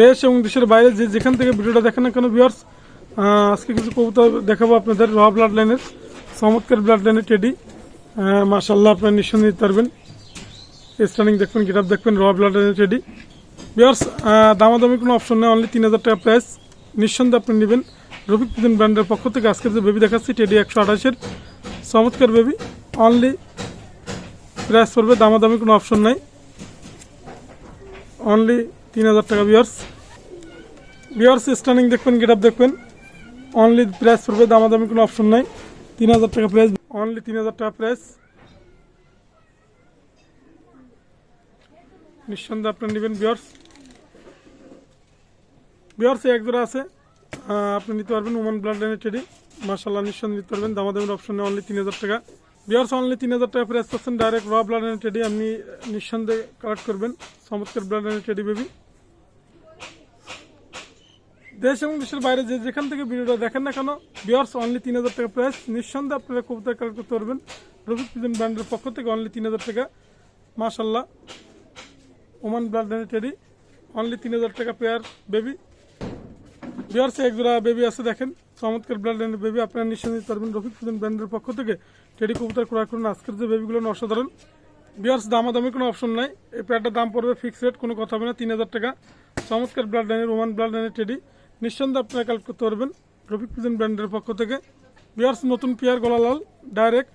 দেশ এবং দেশের বাইরে যে যেখান থেকে ভিডিওটা দেখেন না কেন ভিউয়ার্স আজকে কিছু কবুতর দেখাবো আপনাদের র ব্লাড লাইনের চমৎকার ব্লাড লাইনের টেডি মাসাল্লাহ আপনার নিঃসন্দেহে নিতে পারবেন। স্টার্নিং দেখবেন গিটাপ দেখবেন র ব্লাড লাইনের টেডি ভিউয়ার্স দামাদামি কোনো অপশন নেই অনলি তিন হাজার টাকা প্রাইস নিঃসন্দেহে আপনি নেবেন রফিক পিজন ব্র্যান্ডের পক্ষ থেকে। আজকের যে বেবি দেখাচ্ছি টেডি একশো আঠাশের। চমৎকার বেবি অনলি প্রাইস পড়বে, দামাদামি কোনো অপশন নাই। অনলি তিন হাজার টাকা বিয়ার্স বিয়ার্স স্টার্নিং দেখবেন গেট আপ দেখবেন। অনলি প্রাইস পড়বে, দামাদামি কোনো অপশন নাই। তিন হাজার টাকা প্রাইস অনলি তিন হাজার টাকা প্রাইস নিঃসন্দেহে আপনি নেবেন বিয়ার্স বিয়ার্স এক জোড়া আছে। আপনি নিতে পারবেন ওমান ব্লাড লাইনের টেডি মার্শাল্লাহ নিঃসন্দেহে নিতে পারবেন। দামাদামের অপশন নেই অনলি তিন হাজার টাকা। বিয়ার্স অনলি তিন হাজার টাকা প্রাইস পাচ্ছেন। ডাইরেক্ট র ব্লাড লাইনের টেডি আপনি নিঃসন্দেহে কালেক্ট করবেন। চমৎকার ব্লাড লাইনের টেডি বেবি দেশ এবং দেশের বাইরে যে যেখান থেকে ভিডিওটা দেখেন না কেন বিয়ার্স অনলি তিন হাজার টাকা প্রাইস নিঃসন্দেহে আপনারা কবুতর কালেক্ট করতে পারবেন। রফিক পিজন ব্র্যান্ডের পক্ষ থেকে অনলি তিন হাজার টাকা। মাশাল্লাহ ওমান ব্লাড টেডি অনলি তিন হাজার টাকা পেয়ার বেবি বিয়ার্স এক জোড়া বেবি আছে দেখেন। চমৎকার ব্লাড লাইনের বেবি আপনারা নিতে পারবেন রফিক ফুজন ব্র্যান্ডের পক্ষ থেকে। টেডি কবুতর ক্রয় করুন। আজকের যে বেবিগুলো অসাধারণ। বিয়ার্স দামাদামি কোনো অপশন নাই। এই প্যাডটার দাম পড়বে ফিক্স রেট কোনো কথা হবে না। তিন হাজার টাকা। চমৎকার ব্লাড লাইনের ওমান ব্লাড লাইনের টেডি। নিঃসন্দেহে আপনারা কালেক্ট করতে পারবেন রফিক ফুজন ব্র্যান্ডের পক্ষ থেকে। বিয়ার্স নতুন পেয়ার গলালাল ডাইরেক্ট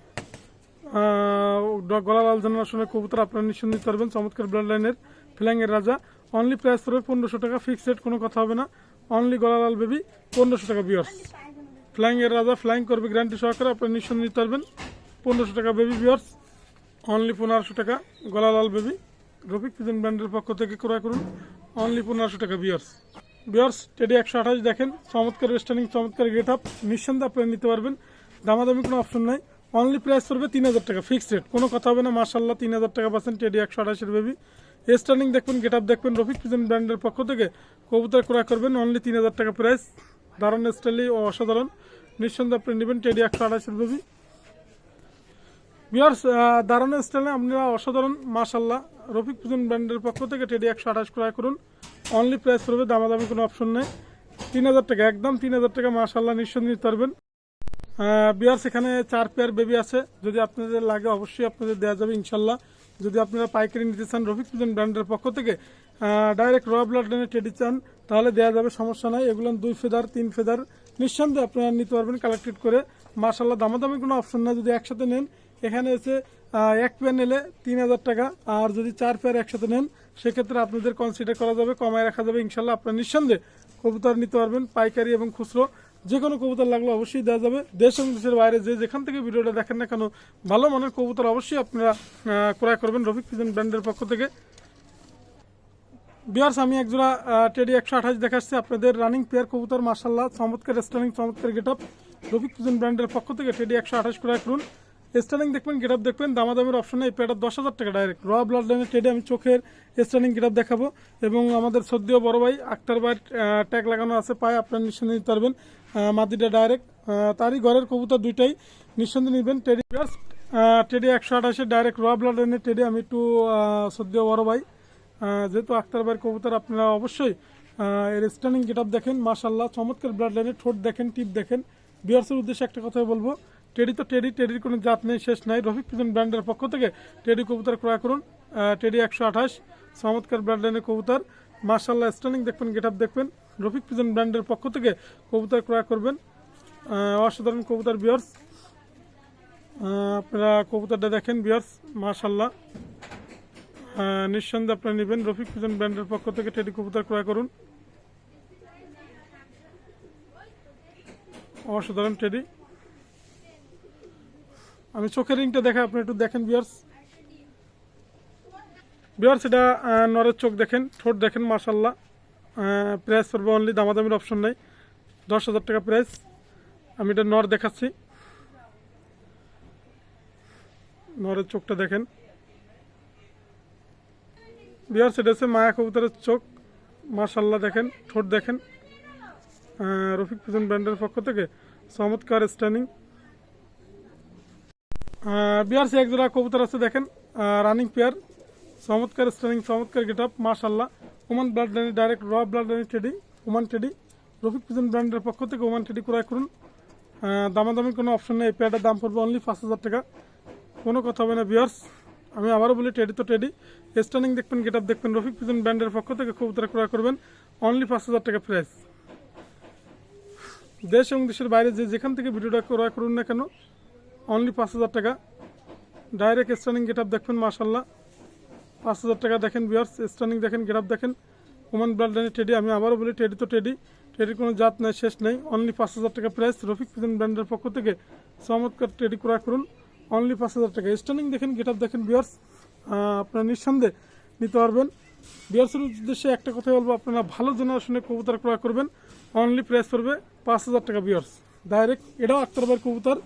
গলালাল জেনারেশনের কবুতর আপনারা নিতে পারবেন চমৎকার ব্লাড লাইনের ফ্ল্যাংয়ের রাজা। অনলি প্রাইস পড়বে পনেরোশো টাকা ফিক্সড রেট কোনো কথা হবে না। অনলি গলালাল বেবি পনেরোশো টাকা বিয়ার্স ফ্লাইং এর রাজা ফ্লাইং করবে গ্যারান্টি সহকারে, আপনারা নিঃসন্দেহে পারবেন পনেরোশো টাকা বেবি বিয়ার্স অনলি পনেরোশো টাকা, গলালাল বেবি রফিক পিজন ব্র্যান্ডের পক্ষ থেকে ক্রয় করুন। অনলি পনেরোশো টাকা বিয়ার্স বিয়ার্স টেডি একশো আঠাশ দেখেন। চমৎকার ওয়েস্টার্নিং চমৎকার গেট আপ নিঃসন্দেহে আপনারা নিতে পারবেন। দামাদামি কোনো অপশন নাই। অনলি প্রাইস পড়বে তিন হাজার টাকা ফিক্সড রেট কোনো কথা হবে না মার্শাল্লাহ তিন হাজার টাকা পাচ্ছেন টেডি একশো আঠাশের বেবি স্টার্নিং দেখবেন গেট আপ দেখবেন। রফিক পিজন ব্র্যান্ডের পক্ষ থেকে কবুতর ক্রয় করবেন। অনলি তিন হাজার টাকা প্রাইস দারুণ স্টাইলি ও অসাধারণ। নিঃসন্দেহে আপনি নেবেন টেডি একশো আঠাশের বেবি বিয়ার্স দারুণ স্টাইলে আপনারা অসাধারণ মাশাল্লাহ রফিক পুজন ব্র্যান্ডের পক্ষ থেকে টেডি একশো আঠাশ ক্রয় করুন। অনলি প্রাইস পড়বে দামাদামি কোনো অপশন নেই। তিন হাজার টাকা, একদম তিন হাজার টাকা মাশাল্লাহ নিঃসন্দেহে নিতে পারবেন। বিয়ার্স এখানে চার পেয়ার বেবি আছে। যদি আপনাদের লাগে অবশ্যই আপনাদের দেওয়া যাবে ইনশাল্লাহ যদি আপনারা পাইকারি নিতে চান রফিক পুজন ব্র্যান্ডের পক্ষ থেকে ডাইরেক্ট র ব্লাড লাইনে টেডি চান, তাহলে দেওয়া যাবে, সমস্যা নাই। এগুলো দুই ফেদার তিন ফেদার নিঃসন্দেহে আপনারা নিতে পারবেন কালেক্টেড করে। মাশাল্লাহ দামাদামি কোনো অপশন না যদি একসাথে নেন, এখানে এসে এক পেয়ার নিলে তিন হাজার টাকা। আর যদি চার পেয়ার একসাথে নেন, সেক্ষেত্রে আপনাদের কনসিডার করা যাবে, কমায় রাখা যাবে। ইনশাল্লাহ আপনার নিঃসন্দেহে কবুতর নিতে পারবেন, পাইকারি এবং খুচরো। যে কোনো কবুতর লাগলে অবশ্যই দেওয়া যাবে। দেশ এবং দেশের বাইরে যে যেখান থেকে ভিডিওটা দেখেন না কেন, ভালো মানের কবুতর অবশ্যই আপনারা ক্রয় করবেন রফিক পিজন ব্র্যান্ডের পক্ষ থেকে। বিয়ার্স, আমি একজোড়া টেডি একশো আঠাশ দেখাচ্ছি আপনাদের রানিং পেয়ার কবুতর মার্শাল্লাহ চমৎকার স্টার্নিং চমৎকার গেট আপ রফিক পুজন ব্র্যান্ডের পক্ষ থেকে টেডি একশো আঠাশ ক্রয় করুন। স্টার্নিং দেখবেন গেট আপ দেখবেন, দামাদামের অপশনে এই পেয়ারটা দশ হাজার টাকা ডাইরেক্ট র ব্লাড লাইনের টেডি আমি চোখের স্টার্নিং গেট আপ দেখাবো এবং আমাদের সদ্য বড় ভাই আক্তার ভাই ট্যাগ লাগানো আছে, পায়ে আপনার নিঃসন্দেহে নিতে পারবেন মাদিটা ডাইরেক্ট তারই ঘরের কবুতর দুইটাই নিঃসন্দেহে নেবেন টেডি টেডি একশো আঠাশে ডাইরেক্ট র ব্লাড লাইনের টেডি আমি একটু সদ্য বড় ভাই। যেহেতু আক্তার ভাইয়ের কবুতর আপনারা অবশ্যই এর স্টার্নিং গেট আপ দেখেন মাশাল্লাহ চমৎকার ব্লাড লাইনের ঠোঁট দেখেন, টিপ দেখেন। বিয়ার্সের উদ্দেশ্যে একটা কথাই বলব টেডি তো টেডি টেডির কোনো জাত নেই শেষ নাই। রফিক পিজন ব্র্যান্ডের পক্ষ থেকে টেডি কবুতর ক্রয় করুন। টেডি একশো আঠাশ চমৎকার লাইনের কবুতর। মাশাল্লাহ স্টার্নিং দেখবেন গেট দেখবেন। রফিক পিজন ব্র্যান্ডের পক্ষ থেকে কবুতর ক্রয় করবেন। অসাধারণ কবুতর বিয়ার্স আপনারা কবুতরটা দেখেন বিয়ার্স মাশাল্লাহ আহ, নিঃসন্দেহে আপনারা নেবেন। রফিক পিজন ব্র্যান্ডের পক্ষ থেকে টেডি কবুতর ক্রয় করুন। অসাধারণ টেডি। আমি চোখের রিংটা দেখা আপনি একটু দেখেন বিয়ার্স বিয়ার্স এটা নরের চোখ দেখেন, ঠোঁট দেখেন মার্শাল্লাহ প্রাইস পড়বে অনলি দামাদামির অপশন নেই। দশ হাজার টাকা প্রাইস আমি এটা নর দেখাচ্ছি। নরের চোখটা দেখেন। বিহার সেটা হচ্ছে মায়া কবুতরের চোখ। মাশাল্লাহ দেখেন, ঠোঁট দেখেন। রফিক পিজন ব্র্যান্ডের পক্ষ থেকে চমৎকার স্ট্যান্ডিং বিহার সে একজোড়া কবুতর আছে দেখেন রানিং পেয়ার চমৎকার স্ট্যান্ডিং চমৎকার গেট আপ মাশাল্লাহ ওমান ব্লাড লাইনের ডাইরেক্ট র ব্লাড লাইনের teddy Oman teddy Rafiq pigeon ব্র্যান্ডের পক্ষ থেকে ওমান টেডি ক্রয় করুন। দামাদামি কোনো অপশন নেই প্যাডের দাম পড়বে অনলি পাঁচ হাজার টাকা। কোনো কথা হবে না বিয়ার্স আমি আবারও বলি টেডি তো টেডি স্টার্নিং দেখবেন গেট আপ দেখবেন। রফিক পিজন ব্র্যান্ডের পক্ষ থেকে কবুতর ক্রয় করবেন অনলি পাঁচ হাজার টাকা প্রাইস দেশ এবং দেশের বাইরে যে যেখান থেকে ভিডিওটা ক্রয় করুন না কেন অনলি পাঁচ হাজার টাকা। ডাইরেক্ট স্টার্নিং গেট আপ দেখবেন মার্শাল্লাহ পাঁচ হাজার টাকা দেখেন বিয়ার্স স্টার্নিং দেখেন গেট আপ দেখেন ওমান ব্লাড লাইনের টেডি আমি আবারও বলি টেডি তো টেডি টেডির কোনো জাত নেই, শেষ নেই। অনলি পাঁচ হাজার টাকা প্রাইস রফিক পিজন ব্র্যান্ডের পক্ষ থেকে চমৎকার টেডি ক্রয় করুন। অনলি পাঁচ হাজার টাকা। স্টার্নিং দেখেন গেট আপ দেখেন বিয়ার্স আপনারা নিঃসন্দেহে নিতে পারবেন। বিয়ার্সের উদ্দেশ্যে একটা কথা বলব, আপনারা ভালো জেনারেশনে কবুতর ক্রয় করবেন। অনলি প্রাইস পড়বে পাঁচ হাজার টাকা বিয়ার্স ডাইরেক্ট এটাও আক্তারবার কবুতর।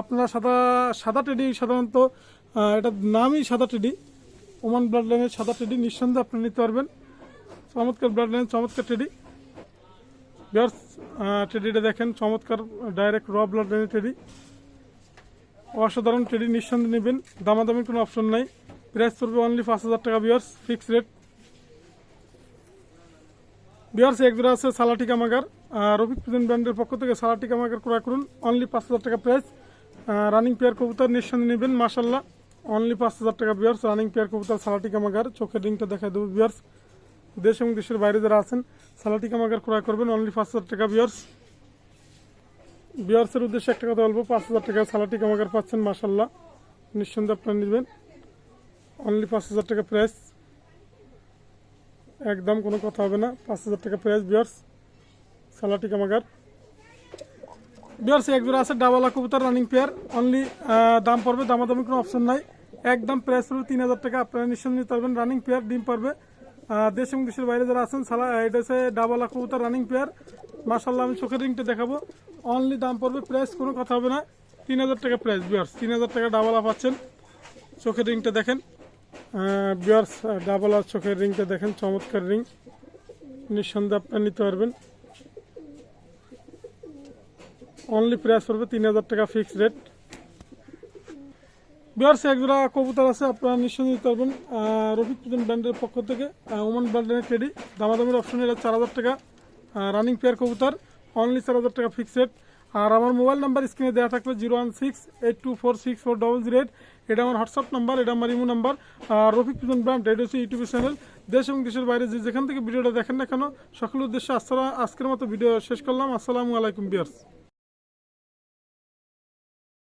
আপনারা সাদা সাদা টেডি সাধারণত এটার নামই সাদা টেডি। ওমান ব্লাড লাইনের সাদা টেডি, নিঃসন্দেহে আপনি নিতে পারবেন। চমৎকার ব্লাড লাইনের চমৎকার টেডি। বিয়ার্স টেডিটা দেখেন, চমৎকার, ডাইরেক্ট র ব্লাড লাইনের টেডি। অসাধারণ টেডি, নিঃসন্দেহে নেবেন। দামাদামি কোনো অপশন নাই। প্রাইস পড়বে অনলি পাঁচ হাজার টাকা, বিয়ার্স। ফিক্স রেট বিয়ার্স এক জোড়া আছে সালাটি কামাগার। রফিক প্রেজেন্ট ব্র্যান্ডের পক্ষ থেকে সালাটি কামাগার ক্রয় করুন। অনলি পাঁচ হাজার টাকা প্রাইস রানিং পেয়ার কবুতর নিঃসন্দেহে নেবেন মাসাল্লাহ অনলি পাঁচ হাজার টাকা বিয়ার্স রানিং পেয়ার কবুতর, সালাটি কামাগার। চোখের রিংটা দেখা দেবো বিয়ার্স দেশ এবং দেশের বাইরে যারা আছেন, সালাটি কামাগার ক্রয় করবেন অনলি পাঁচ হাজার টাকা বিয়ার্স বিয়ার্সের উদ্দেশ্যে একটা কথা বলব, পাঁচ হাজার টাকা সালাটি কামাগার পাচ্ছেন মাসাল্লাহ নিঃসন্দেহে আপনারা নেবেন। অনলি পাঁচ হাজার টাকা প্রাইস একদম কোনো কথা হবে না। পাঁচ হাজার টাকা প্রাইস বিয়ার্স সালাটি কামাগার। বিয়ার্স এক জোড়া আছে ডাবালা কবুতর রানিং পেয়ার অনলি দাম পড়বে, দামাদামি কোনো অপশন নাই। একদম প্রাইস পড়বে তিন হাজার টাকা। আপনারা নিঃসন্দেহে নিতে পারবেন। রানিং পেয়ার ডিম পারবে দেশ এবং দেশের বাইরে যারা আছেন, সালা এটা হচ্ছে ডাবালা কবুতর রানিং পেয়ার মাসাল্লাহ আমি চোখের রিংটা দেখাবো। অনলি দাম পড়বে প্রাইস কোনো কথা হবে না। তিন হাজার টাকা প্রাইস বিয়ার্স তিন হাজার টাকা ডাবালা পাচ্ছেন। চোখের রিংটা দেখেন। বিয়ার্স ডাবল আর চোখের রিংটা দেখেন, চমৎকার রিং নিঃসন্দেহে আপনারা নিতে পারবেন। অনলি প্রাইস পড়বে তিন হাজার টাকা ফিক্স রেট বিয়ার্স একজোড়া কবুতর আছে, আপনারা নিঃসন্দেহে নিতে পারবেন। রফিক পুজন ব্র্যান্ডের পক্ষ থেকে ওমান ব্র্যান্ডের টেডি দামাদামের অপশন এটা চার হাজার টাকা। রানিং পেয়ার কবুতর। অনলি চার হাজার টাকা ফিক্স রেট আর আমার মোবাইল নাম্বার স্ক্রিনে দেওয়া থাকবে zero one six eight two four six four double zero eight. এটা আমার হোয়াটসঅ্যাপ নাম্বার, এটা আমার ইমো নাম্বার। আর রফিক পুজন ব্র্যান্ড এটা হচ্ছে ইউটিউব চ্যানেল। দেশ এবং দেশের বাইরে যে যেখান থেকে ভিডিওটা দেখেন না কেন, সকল উদ্দেশ্যে আজকের মতো ভিডিও শেষ করলাম। আসসালামু আলাইকুম বিয়ার্স